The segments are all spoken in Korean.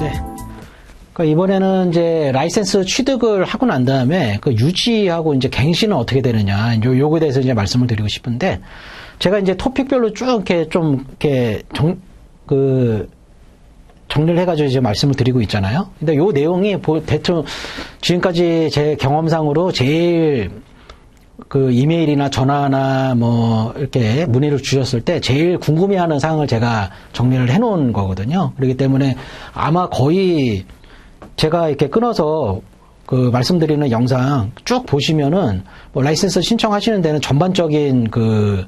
네. 그 이번에는 이제 라이센스 취득을 하고 난 다음에 그 유지하고 이제 갱신은 어떻게 되느냐, 요, 요거에 대해서 이제 말씀을 드리고 싶은데, 제가 이제 토픽별로 쭉 이렇게 좀, 이렇게 정, 그, 정리를 해가지고 이제 말씀을 드리고 있잖아요. 근데 요 내용이 대충 지금까지 제 경험상으로 제일 그 이메일이나 전화나 뭐 이렇게 문의를 주셨을 때 제일 궁금해하는 사항을 제가 정리를 해놓은 거거든요. 그렇기 때문에 아마 거의 제가 이렇게 끊어서 그 말씀드리는 영상 쭉 보시면은 뭐 라이센스 신청하시는 데는 전반적인 그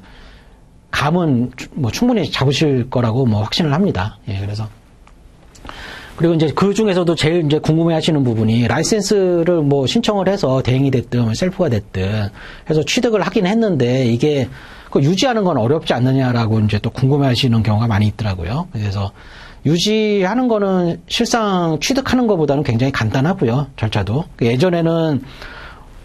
감은 뭐 충분히 잡으실 거라고 뭐 확신을 합니다. 예, 그래서 그리고 이제 그 중에서도 제일 이제 궁금해 하시는 부분이 라이센스를 뭐 신청을 해서 대행이 됐든 뭐 셀프가 됐든 해서 취득을 하긴 했는데 이게 그 유지하는 건 어렵지 않느냐라고 이제 또 궁금해 하시는 경우가 많이 있더라고요. 그래서 유지하는 거는 실상 취득하는 것보다는 굉장히 간단하고요. 절차도. 그 예전에는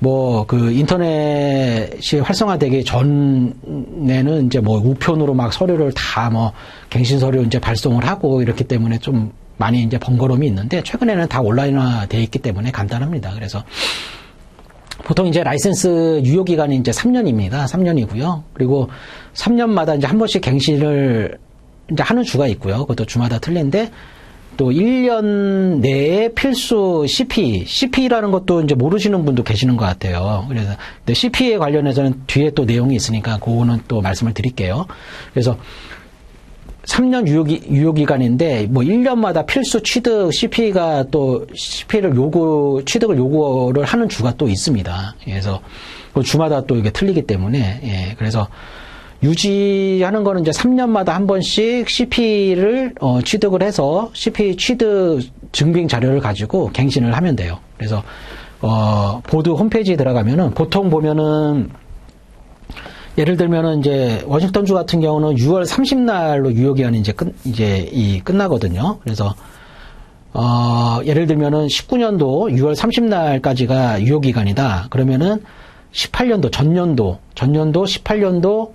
뭐 그 인터넷이 활성화되기 전에는 이제 뭐 우편으로 막 서류를 다 뭐 갱신 서류 이제 발송을 하고 이렇기 때문에 좀 많이 이제 번거로움이 있는데 최근에는 다 온라인화 돼 있기 때문에 간단합니다. 그래서 보통 이제 라이센스 유효 기간이 이제 3년입니다. 3년이고요. 그리고 3년마다 이제 한 번씩 갱신을 이제 하는 주가 있고요. 그것도 주마다 틀린데 또 1년 내에 필수 CP, CP라는 것도 이제 모르시는 분도 계시는 것 같아요. 그래서 CP에 관련해서는 뒤에 또 내용이 있으니까 그거는 또 말씀을 드릴게요. 그래서 3년 유효기, 유효기간인데, 뭐 1년마다 필수 취득 CP가 또 CP를 요구, 취득을 요구를 하는 주가 또 있습니다. 그래서 그 주마다 또 이게 틀리기 때문에, 예, 그래서 유지하는 거는 이제 3년마다 한 번씩 CP를 어, 취득을 해서 CP 취득 증빙 자료를 가지고 갱신을 하면 돼요. 그래서 어, 보드 홈페이지에 들어가면은 보통 보면은 예를 들면은 이제 워싱턴주 같은 경우는 6월 30날로 유효 기한이 이제 끝 이제 이 끝나거든요. 그래서 어, 예를 들면은 19년도 6월 30날까지가 유효 기간이다. 그러면은 18년도 전년도 전년도 18년도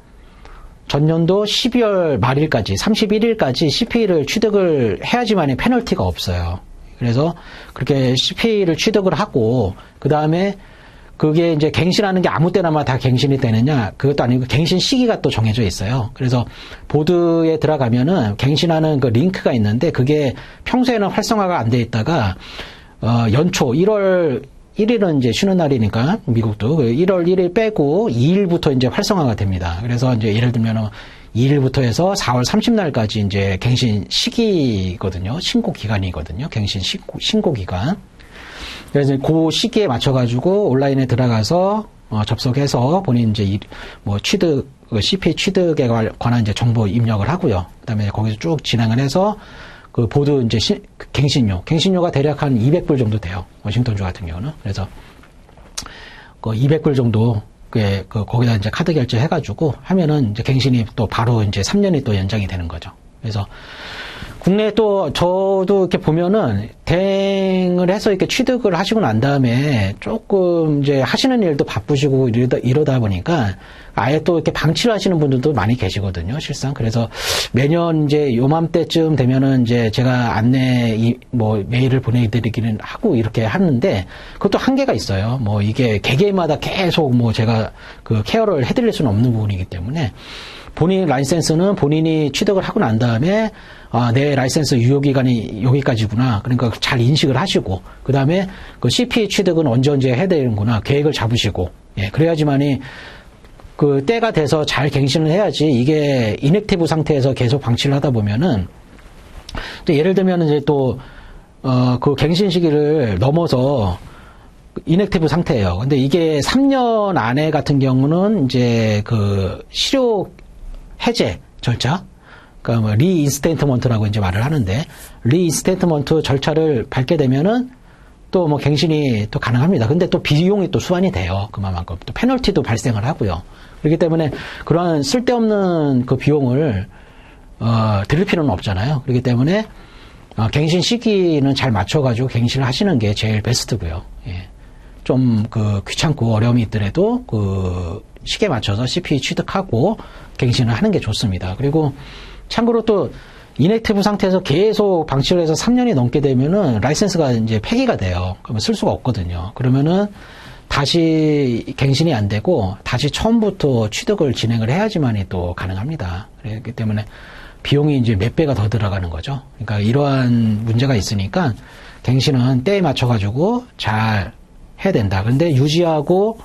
전년도 12월 말일까지 31일까지 CP를 취득을 해야지만이 페널티가 없어요. 그래서 그렇게 CP를 취득을 하고 그 다음에 그게 이제 갱신하는 게 아무 때나마 다 갱신이 되느냐 그것도 아니고 갱신 시기가 또 정해져 있어요. 그래서 보드에 들어가면은 갱신하는 그 링크가 있는데 그게 평소에는 활성화가 안 돼 있다가 어 연초 1월 1일은 이제 쉬는 날이니까 미국도 1월 그 1일 빼고 2일부터 이제 활성화가 됩니다. 그래서 이제 예를 들면 2일부터 해서 4월 30날까지 이제 갱신 시기거든요. 신고 기간이거든요. 갱신 신고, 신고 기간. 그래서 그 시기에 맞춰가지고 온라인에 들어가서 어, 접속해서 본인 이제 이, 뭐 취득 CP 그 취득에 관한 이제 정보 입력을 하고요. 그다음에 거기서 쭉 진행을 해서 그 보드 이제 시, 그 갱신료, 갱신료가 대략 한 200불 정도 돼요. 워싱턴주 같은 경우는. 그래서 그 200불 정도 그, 그 거기다 이제 카드 결제 해가지고 하면은 이제 갱신이 또 바로 이제 3년이 또 연장이 되는 거죠. 그래서 국내에 또 저도 이렇게 보면은 대행을 해서 이렇게 취득을 하시고 난 다음에 조금 이제 하시는 일도 바쁘시고 이러다, 이러다 보니까 아예 또 이렇게 방치를 하시는 분들도 많이 계시거든요, 실상. 그래서 매년 이제 요맘때쯤 되면은 이제 제가 안내 이, 뭐 메일을 보내드리기는 하고 이렇게 하는데 그것도 한계가 있어요. 뭐 이게 개개마다 계속 뭐 제가 그 케어를 해드릴 수는 없는 부분이기 때문에 본인 라이센스는 본인이 취득을 하고 난 다음에 아, 내 라이센스 유효 기간이 여기까지구나. 그러니까 잘 인식을 하시고 그 다음에 그 CP 취득은 언제 언제 해야 되는구나. 계획을 잡으시고 예, 그래야지만이 그 때가 돼서 잘 갱신을 해야지 이게 인액티브 상태에서 계속 방치를 하다 보면은 예를 들면 이제 또 어, 그 갱신 시기를 넘어서 인액티브 상태예요. 근데 이게 3년 안에 같은 경우는 이제 그 실효 해제 절차, 그러니까 뭐 리인스테이트먼트라고 이제 말을 하는데 리인스테이트먼트 절차를 밟게 되면은 또 뭐 갱신이 또 가능합니다. 근데 또 비용이 또 수반이 돼요. 그만큼 또 페널티도 발생을 하고요. 그렇기 때문에 그러한 쓸데없는 그 비용을 어, 들일 필요는 없잖아요. 그렇기 때문에 어, 갱신 시기는 잘 맞춰가지고 갱신을 하시는 게 제일 베스트고요. 예. 좀 그 귀찮고 어려움이 있더라도 그 시기에 맞춰서 CP 취득하고 갱신을 하는 게 좋습니다. 그리고 참고로 또 이넥티브 상태에서 계속 방치를 해서 3년이 넘게 되면은 라이센스가 이제 폐기가 돼요. 그러면 쓸 수가 없거든요. 그러면은 다시 갱신이 안 되고 다시 처음부터 취득을 진행을 해야지만이 또 가능합니다. 그렇기 때문에 비용이 이제 몇 배가 더 들어가는 거죠. 그러니까 이러한 문제가 있으니까 갱신은 때에 맞춰가지고 잘 해야 된다. 그런데 유지하고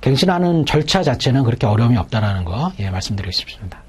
갱신하는 절차 자체는 그렇게 어려움이 없다라는 거 예, 말씀드리고 싶습니다.